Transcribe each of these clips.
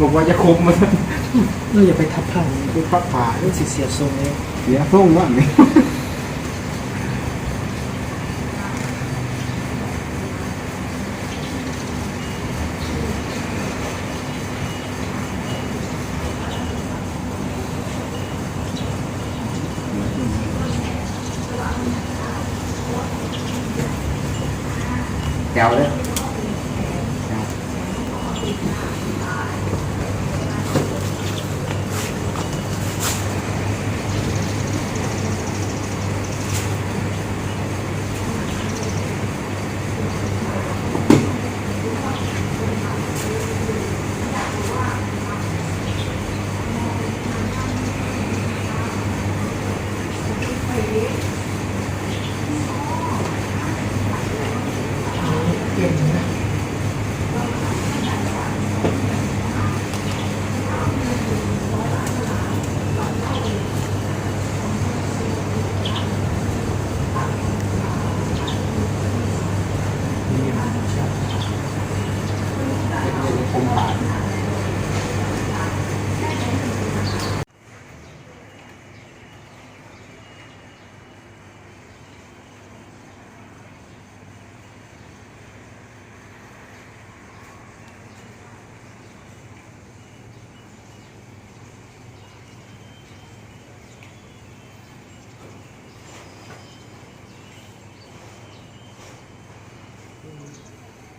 บอกว่าจะคมมันเอออย่าไปทับผ่านคือพักผ่าเรื่องสิเสียทรงเลยเสียส่งว่างนี่แ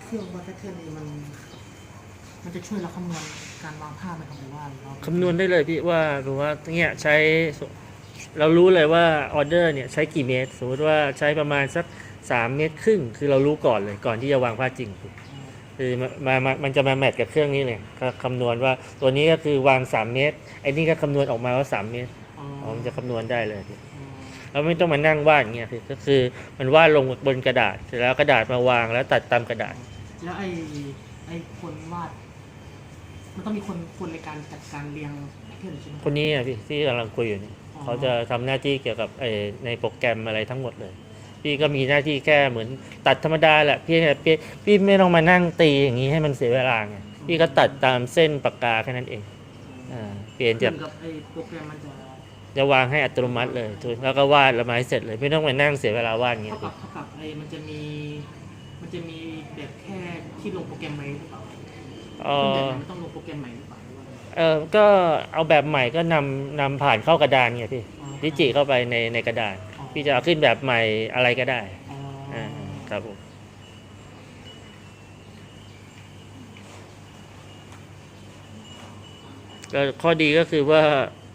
เครื่องวัดแพทเทิร์นนี่มัน มันจะช่วยเราคำนวณการวางผ้าไหมครับหรือว่าเราคำนวณได้เลยพี่ว่าหรู้ว่าเนี่ยใช้เรารู้เลยว่าออเดอร์เนี่ยใช้กี่เมตร สมมติว่าใช้ประมาณสัก3เมตรครึ่ง คือเรารู้ก่อนเลยก่อนที่จะวางผ้าจริงคือมามามันจะมาแมทกับเครื่องนี้เลยก็คำนวณว่าตัวนี้ก็คือวาง 3 เมตรไอ้นี่ก็คำนวณออกมาว่า 3 เมตรอ๋อมันจะคำนวณได้เลยพี่เราไม่ต้องมานั่งวาดเงี้ยคือก็คือมันวาดลงบนกระดาษเสร็จแล้วกระดาษมาวางแล้วตัดตามกระดาษ แล้วไอ้ไอ้คนวาด มันต้องมีคนคนในการจัดการเรียงแพทเทิร์นใช่ไหม คนนี้อะพี่ที่กำลังคุยอยู่นี่อ๋อ เขาจะทำหน้าที่เกี่ยวกับไอ้ในโปรแกรมอะไรทั้งหมดเลย พี่ก็มีหน้าที่แค่เหมือนตัดธรรมดาแหละพี่พี่พี่ไม่ต้องมานั่งตีอย่างนี้ให้มันเสียเวลาไงพี่ก็ตัดตามเส้นปากกาแค่นั้นเองอ่าเปลี่ยนจากขึ้กับไอ้โปรแกรมมันจะจะวางให้อัตโนมัติเลยแล้วก็วาดละไม้เสร็จเลย ไม่ต้องมานั่งเสียเวลาวาดอย่างเงี้เท่ายกับเท่ากับไอ้มันจะมี มันจะมีแบบแค่ที่ลงโปรแกรมไว้หรือเปล่าเอแบบอไหนมันต้องลงโปรแกรมใหม่หรือเปล่าหรือว่าเออก็เอาแบบใหม่ก็นำนำผ่านเข้ากระดานไงพี่อ๋อดิจิเข้าไปในในกระดานพี่จะเอาขึ้นแบบใหม่อะไรก็ได้อ๋อออ่าครับผมก็ข้อดีก็คือว่า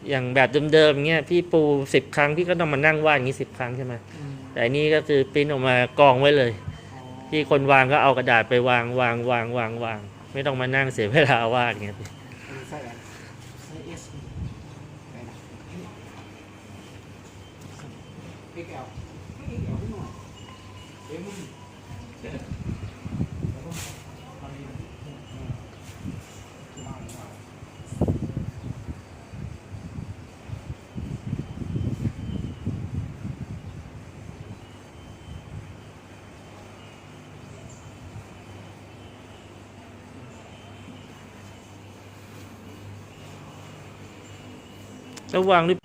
อย่างแบบเดิมๆเงี้ยพี่ปูสิบครั้งพี่ก็ต้องมานั่งวาดอย่างนี้สิบครั้งใช่ไหม อืมแต่อันนี้ก็คือปริ้นออกมากองไว้เลยอ๋อ ที่คนวางก็เอากระดาษไปวางวางวางวางวาง ไม่ต้องมานั่งเสียเวลาวาดเงี้ยพี่ใส่ใส่นะพริกแก้วพริกแก้วนิดหน่อยเอ้ยมึ งแล้ววางด้วย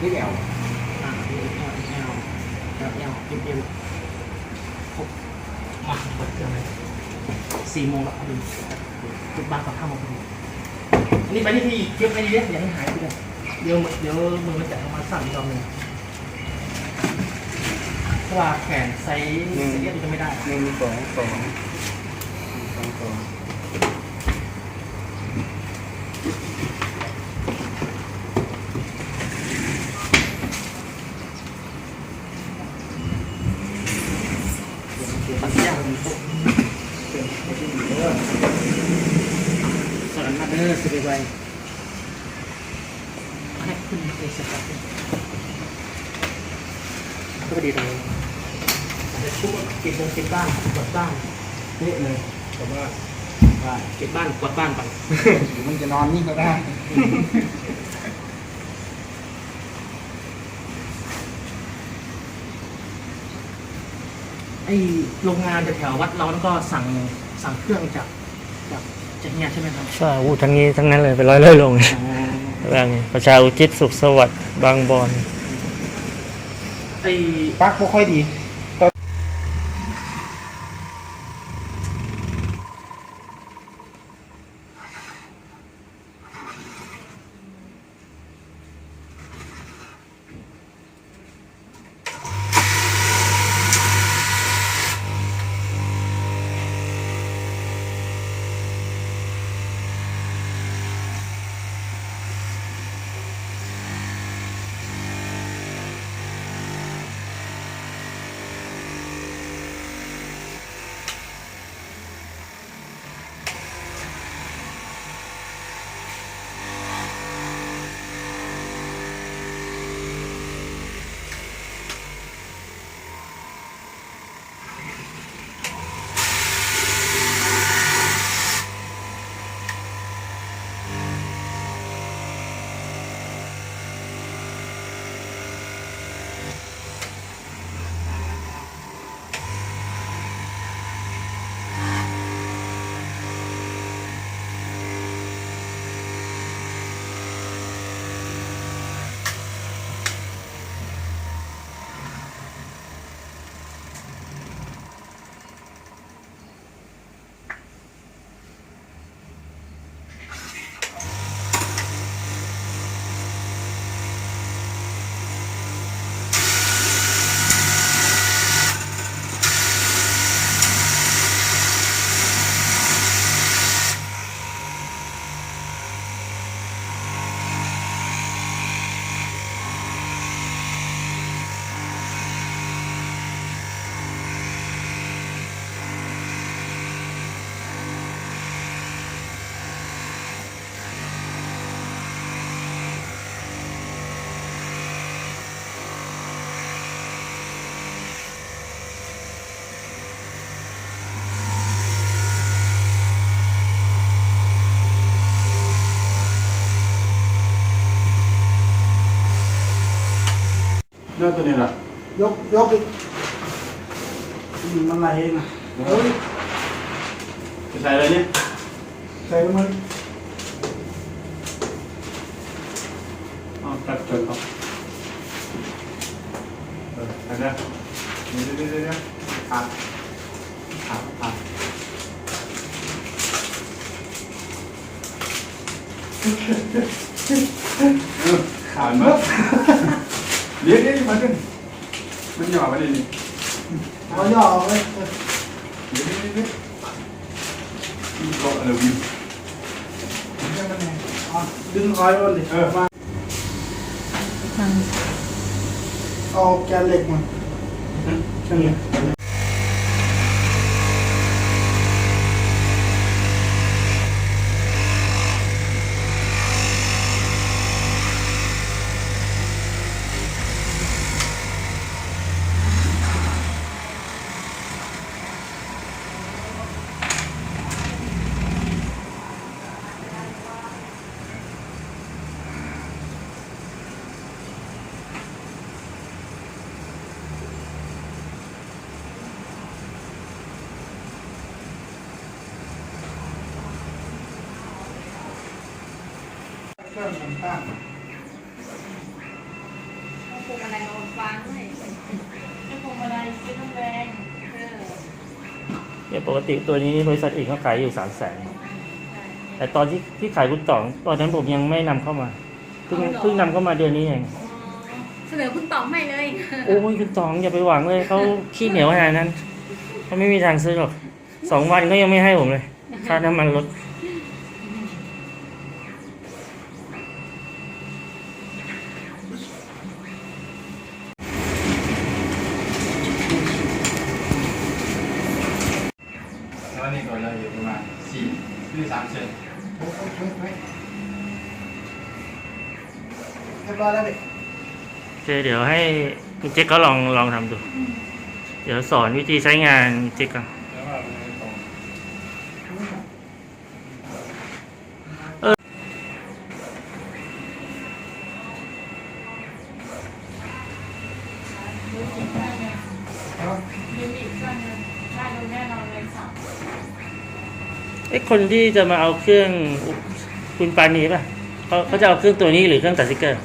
พริกแก้วอ่า L L L L M M ครบ มาเปิดเครื่องเลยสี่โมงแล้วพอดีจุดบางกับห้าโมงพอดีอันนี้ไปที่พี่เก็บไปเรื่ยอย่าให้หายไปเลยเดี๋ยวเดี๋ยวมือมันจะเอามาสั่นอีกรอบหนึ่งเพราะว่าแขนไซส์ไซส์เรียกมันจะไม่ได้ หนึ่งสองสองสองสอง ตัดยากมันตกสอนมาเด้อสิบไวให้คุณไปสกัด ก็พอดีตรงนี้จะ ชุบปิดวงปิดบ้านกดบ้านเป๊ะเลยแต่ว่าว่าปิดบ้านกดบ้านไปหรือมันจะนอนนี่ก็ได้ ไอโรงงานแถวๆวัดเราแล้วก็สั่งสั่งเครื่องจากจากจากเนี่ยใช่ไหมครับใช่อู้ทั้งนี้ทั้งนั้นเลยเป็นร้อยร้อยๆโลงเลยบางประชาอุทิศสุขสวัสดิ์บางบอนไอปลั๊กไม่ค่อยดี เลือกตัวนี้ล่ะยกยกอีกอืมมันไหลเองอะเฮ้ยจะใส่อะไรเนี่ยใส่มันอ๋อตัดจนครับเอออันนี้เดี๋ยวเดี๋ยวเดี๋ยวเดี๋ยวขาดขาดขาดขาดมั้ย เดี๋ยวเดี๋ยวมันขึ้นมันหย่อไปเลยนี่เอาย่อเอาไว้ เดี๋ยวเดี๋ยวเดี๋ยวเดี๋ยวมีเกาะอะไรวิว ให้มันแห้งเอาดึงคอยมันดิ เออมา เอาแกนเหล็กมาแกนเหล็ก เครื่องต่าง เอาพวงมาลัยมาวางให้เอาพวงมาลัยซื้อน้ำแดงเออ เนี่ยปกติตัวนี้บริษัทอื่นเขาขายอยู่สามแสนแต่ตอนที่ที่ขายคุณต่องตอนนั้นผมยังไม่นำเข้ามาเพิ่งเพิ่งนำเข้ามาเดือนนี้เองอ๋อเสนอคุณต๋องให้เลยโอ้ยคุณต๋องอย่าไปหวังเลยเขาขี้เหนียวขนาดนั้นเขาไม่มีทางซื้อหรอกสองวันก็ยังไม่ให้ผมเลยค่าน้ำมันลด แล้วนี่ก็เลยอยู่ประมาณสี่หรือสามเซน โอ้ยเฮ้ยเฮ้ยเรียบร้ อเดี๋ยวให้คุณเจ๊กก็ลองลองทำดู เดี๋ยวสอนวิธีใช้งานเจ๊กก่อนแล้วว่ามันไม่ตรงดูอีกได้เอีกได้เลยได้ดูแน่นอนเลยค่ะไอ้คนที่จะมาเอาเครื่องคุณปานีป่ะเขาเขาจะเอาเครื่องตัวนี้หรือเครื่องตัดสติกเกอร์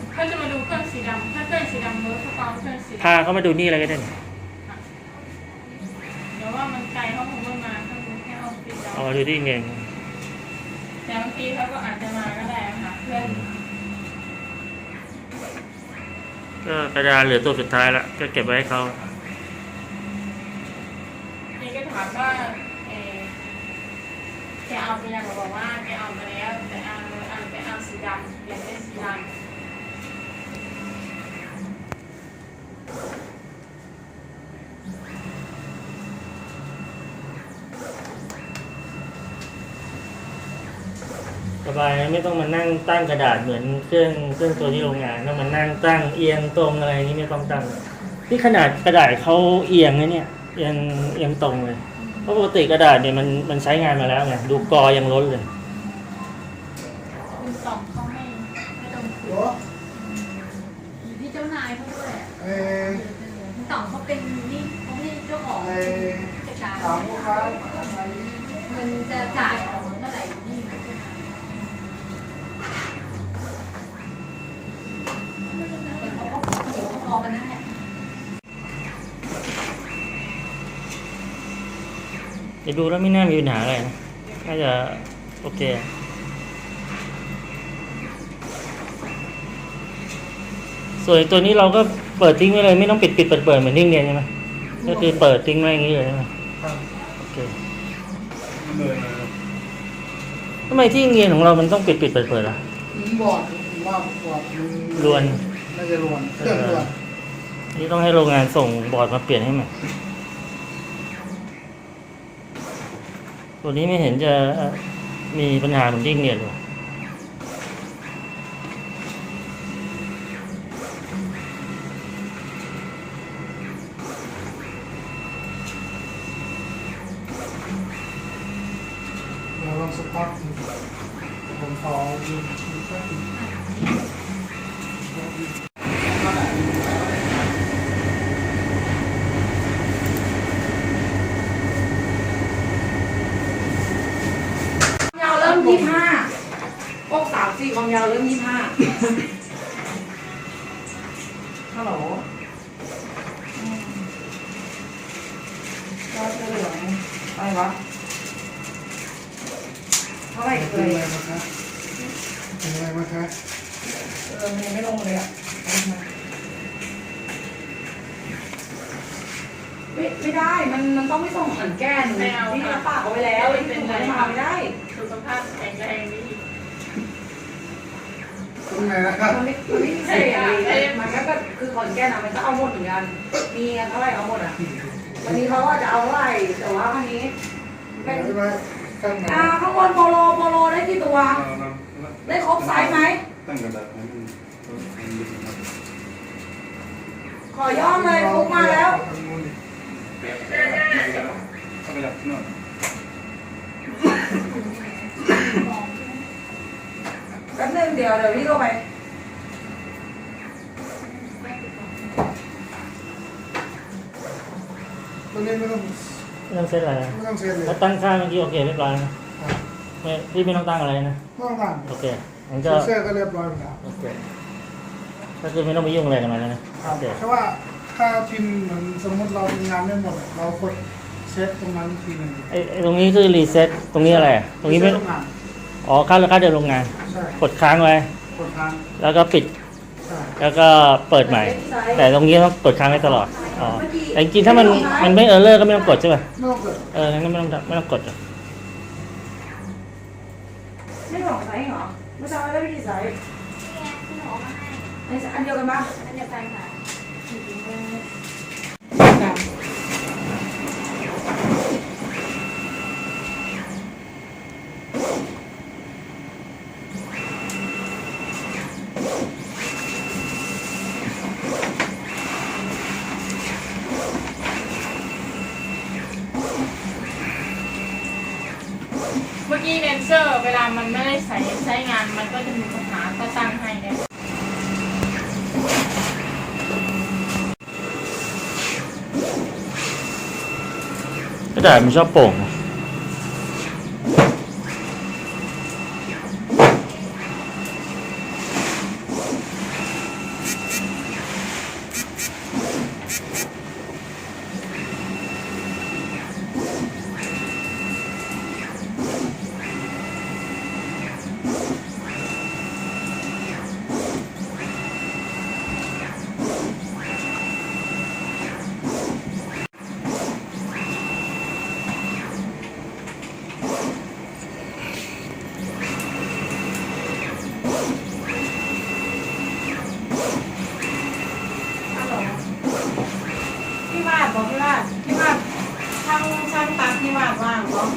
พาเขามาดูนี่อะไรก็ได้นี่เดี๋ยวว่ามันไกลเขาคงไม่มาเขาคงแค่เอาสีดำเอามาดูที่เงินแต่บางทีเขาก็อาจจะมาก็ได้ค่ะเพื่อนก็กระดาษเหลือตัวสุดท้ายละก็เก็บไว้ให้เขานี่ก็ถามว่าเออแกเอาไปยังบอกว่าแกเอาไปแล้วแต่เอาเอาไปเอาสีดำอยากได้สีดำ ส บายนะไม่ต้องมานั่งตั้งกระดาษเหมือนเครื่องเครื่องตัวที่โรงงานต้องมานั่งตั้งเอียงตรงอะไรนี้ไม่ต้องตั้งนี่ขนาดกระดาษเขาเอียงนะเนี่ยเอียงเอียงตรงเลยเพราะปกติกระดาษเนี่ยมันมันใช้งานมาแล้วไงดูกอยังล้นเลย คุณสองเขาไม่ไม่ต้อง โห อยู่ที่เจ้านายเขาด้วยอะ เอ้ย คุณต่องเขาเป็นนี่เขาไม่ใช่เจ้าของ เอ้ย กิจการ ถามลูกค้าอะไร เงินจะจ่ายออกเมื่อไหร่นี่นะเดี๋ยวเขาก็เดี๋ยวเขาพอกันนั่นแหละ เดี๋ยวดูแล้วไม่น่ามีปัญหาอะไรนะน่าจะโอเคส่วนตัวนี้เราก็เปิดทิ้งไว้เลยไม่ต้องปิดปิดเปิดเปิดเหมือนที่เรียนใช่ไหมก็คือเปิดทิ้งไว้อย่างนี้เลยใช่ไหมครับโอเคเลยทำไมที่เรียนของเรามันต้องปิดปิดเปิดเปิดอะบอร์ดผมว่าบอร์ดมันรวนน่าจะรวนเครื่องรวนนี่ต้องให้โรงงานส่งบอร์ดมาเปลี่ยนให้ใหม่ ตัวนี้ไม่เห็นจะมีปัญหาเหมือนดิ้งเรียนเลยหรอลองสต็อกดูผมขอดูดูแป๊บนึง ยาวเริ่มยี่ห้าพวกสามสี่ความยาวเริ่มยี่ห้าฮัลโหลอืมเราจะเหลืองอะไรวะเท่าไหร่เป็เอ่นยอะไรมาคะเป็นอะไรมาคะเออมันยังไม่ลงเลยอะไม่ไม่ได้ มันมันต้องไม่ส่งหันแก้นที่รับปากเอาไว้แล้วที่ส่งมามาไม่ได้ สุขภาพแข็งแรงดีตรงไหนนะครับมันไม่มันไม่มีเศษอะไรมันก็แบบคือขอนแก่นอะมันก็เอาหมดเหมือนกันมีกันเท่าไหร่เอาหมดอะวันนี้เขาอาจจะเอาเท่าไหร่แต่ว่าวันนี้เป็นใช่ไหมข้างไหนอ่าข้างบนโปโลโปโลได้กี่ตัว ได้ครบไซส์ไหมตั้งกระดาษให้มันมันยึดนะครับขอย่อมเลยครบมาแล้ว เข้าไปจับนว ดแป๊บนึงเดี๋ยวเดี๋ยวพี่โทรไปตรงนี้ไม่ต้องไม่ต้องเซตอะไรนะไม่ต้องเซ็นเลยถ้าตั้งค่าเมื่อกี้โอเคเรียบร้อยนะไม่พี่ไม่ต้องตั้งอะไรนะไม่ต้องตั้งโอเคงั้นเซ็ก็นเซอร์ก็เรียบร้อยหมดแล้วโอเคก็คือไม่ต้องไปยุ่งอะไรกับมันแล้วนะครัโอบเคแค่ว่าถ้าพิมพ์เหมือนสมมติเราทำงานไม่หมดอะเรากดเซตตรงนั้นทีหนึ่งไอ้ไอ้ตรงนี้คือรีเซ็ตตรงนี้อะไรอะตรงนี้ไม่เซตโรงงาน อ๋อค่าค่าเดินโรงงาน ใช่กดค้างไว้ กดค้างแล้วก็ปิด ใช่แล้วก็เปิดใหม่ แต่ตรงนี้ต้องกดค้างไว้ตลอด อ๋อ แต่จริงๆถ้ามันมันไม่เออร์เลอร์ก็ไม่ต้องกดใช่ป่ะไม่ต้องกดเออ งั้นก็ไม่ต้องไม่ต้องกดอะไม่สองไซส์เหรอไม่ใช่ได้ไม่กี่ไซส์นี่ไงคุณหมอมาให้อันอันเดียวกันปะอันเดียวกันค่ะ เเมื่อกี้แดนเซอร์ เวลามันไม่ได้ใช้ใช้งานมันก็จะมีปัญหาก็ตั้งให้เนี่ย กระดาษมันชอบโป่ง ฮัลโหลพี่วาดบอกพี่วาดพี่วาดช่างช่างตัดพี่วาดว่างบอก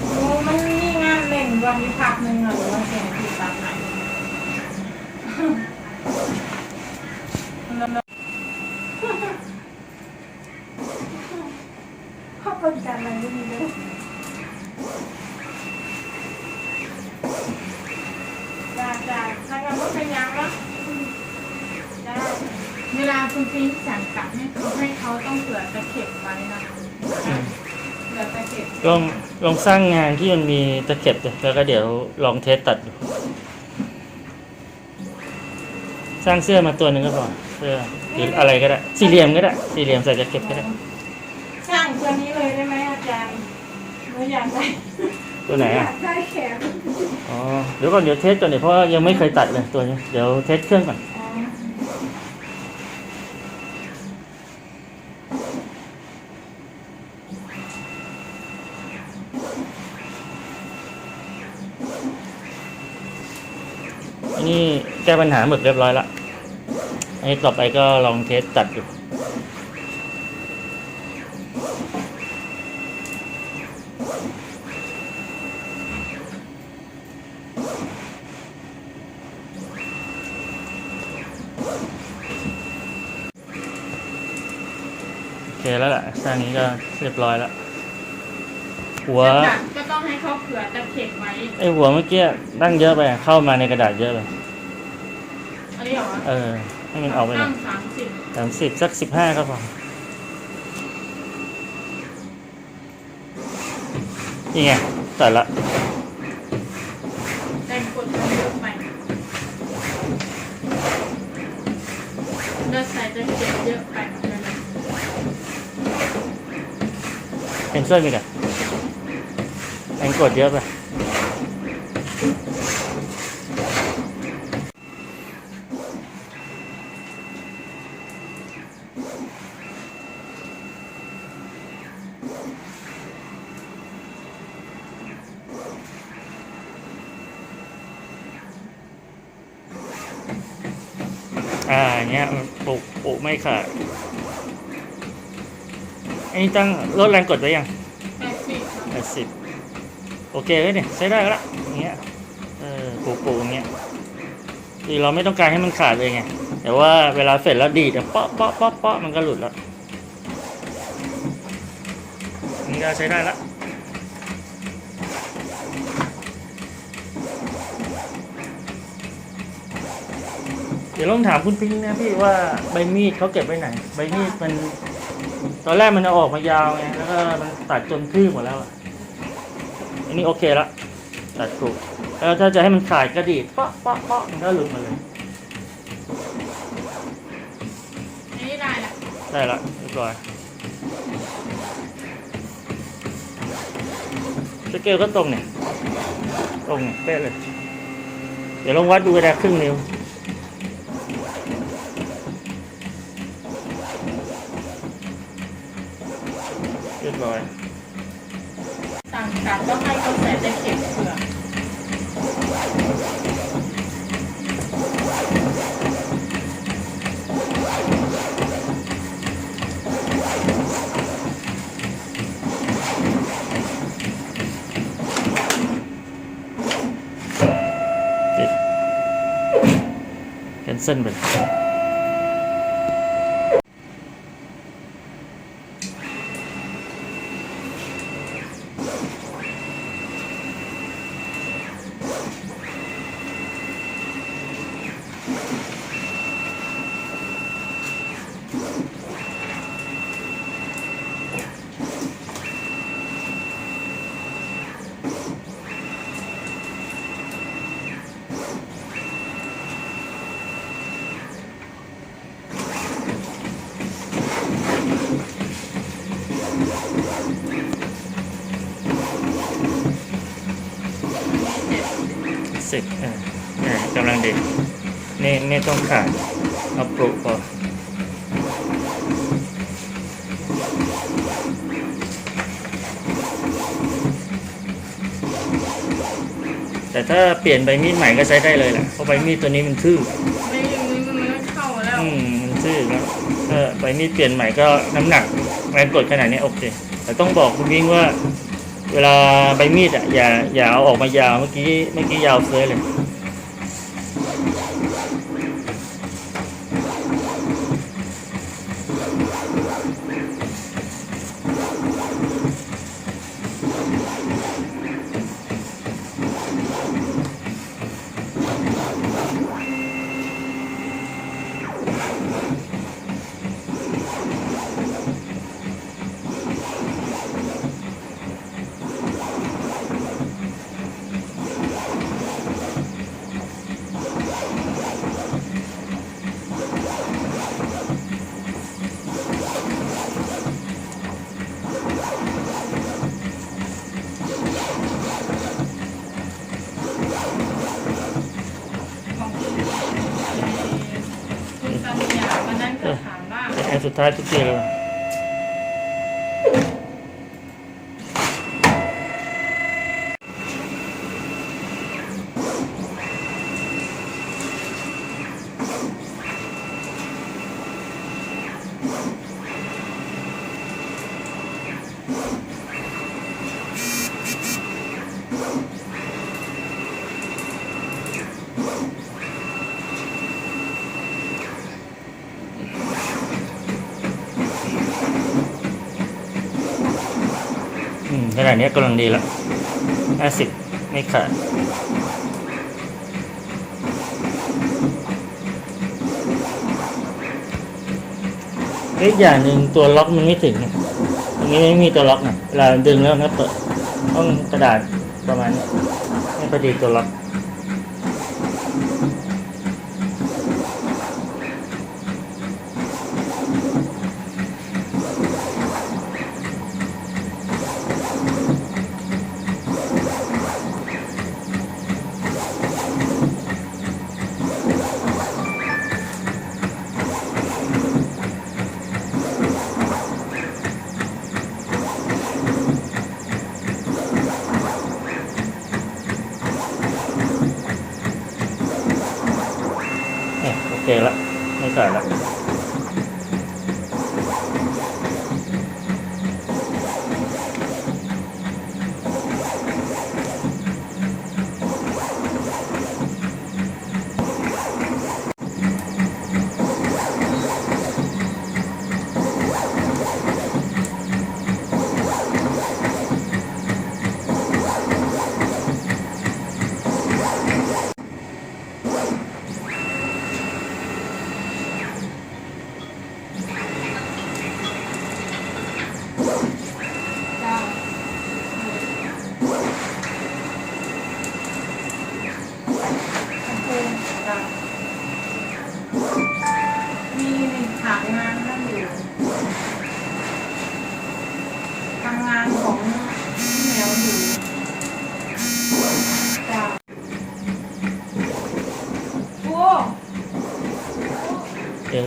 โอ้มันมีงานเล่น วันนี้พักหนึ่งเหรอหรือว่าเสียงพี่ตัดไหนเขาเป็นการอะไรไม่มีเลยได้ได้ถ้างั้นก็เป็นยังแล้วได้เวลาคุณพิงสั่งกลับให้เขาให้เขาต้องเผื่อตะเข็บไว้นะเผื่อตะเข็บลอง ลองสร้างงานที่มันมีตะเข็บเลยแล้วก็เดี๋ยวลองเทสตัดดูสร้างเสื้อมาตัวหนึ่งก็พอเสื้อหรืออะไรก็ได้ สี่เหลี่ยมก็ได้ สี่เหลี่ยมใส่ตะเข็บก็ได้ช่างตัวนี้เลยได้ไหมอาจารย์หนูอยากได้ตัวไหนออะยากได้แขน อ๋อ เดี๋ยวก่อนเดี๋ยวเทสก่อนเดี๋ยวเพราะว่ายังไม่เคยตัดเลยตัวนี้ เดี๋ยวเทสเครื่องก่อน อ๋อ อันนี้ แก้ปัญหาหมึกเรียบร้อยละอันนี้ต่อไปก็ลองเทสตัดดูโอเคแล้วล่ะท่านี้ก็เรียบร้อยแล้ว หัวจะตัดก็ต้องให้เขาเผื่อตะเข็บไว้ ไอหัวเมื่อกี้ตั้งเยอะไปอะเข้ามาในกระดาษเยอะเลยอันนี้ เหรอเออ ให้มันออกไปหน่ตั้อยงสามสิบสามสิบสักสิบห้าก็พอนี่ไงตัดละแรงกดมันเยอะไปเลือดใส่ตะเข็บเยอะไปเหมือนกันนะเอนเซอร์มีกันแอนกดเยอะไป อ่าอย่างเงี้ยมันปุกปุก ไม่ขาดอันนี้ตั้งลดแรงกดไว้ยังแปดสิบครับแปดสิบโอเคเลยเนี่ยใช้ได้แล้วละอย่างเงี้ยเออปูปูอย่างเงี้ยคือเราไม่ต้องการให้มันขาดเลยไงแต่ว่าเวลาเสร็จแล้วดีดอะเปาะเปาะเปาะเปาะมันก็หลุดแล้วนี่ก็ใช้ได้ละ ดี๋ยวลองถามคุณพิงค์นะพี่ว่าใบมีดเขาเก็บไว้ไหน ใบมีดมัน ตอนแรกมันจะออกมายาวไงแล้วก็มันตัดจนทื่อหมดแล้วอะอันนี้โอเคละตัดถูกแล้วถ้าจะให้มันขาดกระดีดเปาะเปาะเปาะมันก็หลุดมาเลยอันนี้ได้ละได้ละเรียบร้อยสเกลก็ตรงเนี่ยตรงเนี่ยเป๊ะเลย เดี๋ยวลองวัดดูกระดาษครึ่งนิ้ว เรียบร้อยสั่งกลับต้องให้เขาใส่ตะเข็บเผื่อแคนเซิลไป สิบอ่าอ่ากำลังดีไม่ไม่ต้องขาดเอาปลุกพอแต่ถ้าเปลี่ยนใบมีดใหม่ก็ใช้ได้เลยแหละเพราะใบมีดตัวนี้มันทื่อไม่ไม่ไม่เข้าแล้วอืมมันทื่อแล้วถ้าใบมีดเปลี่ยนใหม่ก็น้ำหนักแรงกดขนาดนี้โอเค แต่ต้องบอกคุณวิ่งว่า เวลาใบมีดอะอย่าอย่าเอาออกมายาวเมื่อกี้เมื่อกี้ยาวเฟ้ยเลย อัน นาดนี้กำลังดีแล้วแอซิดไม่ขาดเอ้ยอย่างหนึ่งตัวล็อกมันไม่ถึงตรงนี้ไม่มีตัวล็อกนะเวลาดึงแล้วมันก็เปิดต้องกระดาษประมาณนี้ไม่พอดีตัวล็อก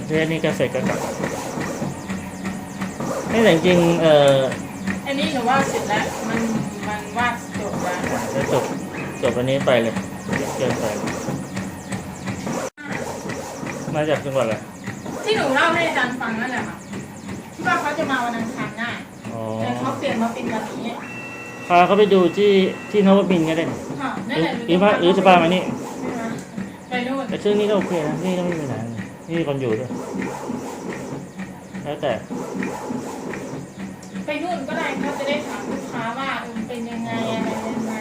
เดี๋ยวเทสนี่ก็เสร็จก็กลับไม่แต่จริงๆเอ่ออันนี้หนูว่าเสร็จแล้ว มันมันวาดจบแล้วจะจบจบอันนี้ไปเลยเกินไปเลยมาจากจังหวัดอะไรที่หนูเล่าให้อาจารย์ฟังนั่นแหละค่ะที่ว่าเขาจะมาวันอังคารหน้าอ๋อแต่เขาเปลี่ยนมาเป็นวันนี้พาเขาไปดูที่ที่นวมินทร์ก็ได้ค่ะหนั่นรือแหละหรือว่าหรือจะพามานี่ไปนู่นแต่เครื่องนี้ก็โอเคนะนี่ก็ไม่มีปัญหา นี่คนอยู่ด้วยแล้วแต่ ไปนู่นก็ได้เขาจะได้ถามลูกค้าว่ามันเป็นยังไงอะไรยังไง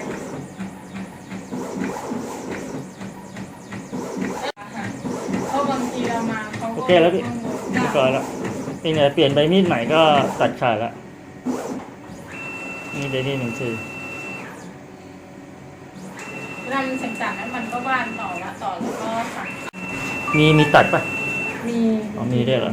เพราะบางทีเรามาเขาโอเคแล้วพี่ เรียบอแล้วนี่เนี่ยเปลี่ยนใบมีดใหม่ก็ตัดขาดละนี่เดนี่หนึ่งทีรำสั่งๆนั้นมันก็บ้านต่อละต่อแล้วก็สั่ง มีมีตัดปะมี อ๋อมีได้วยเหรอ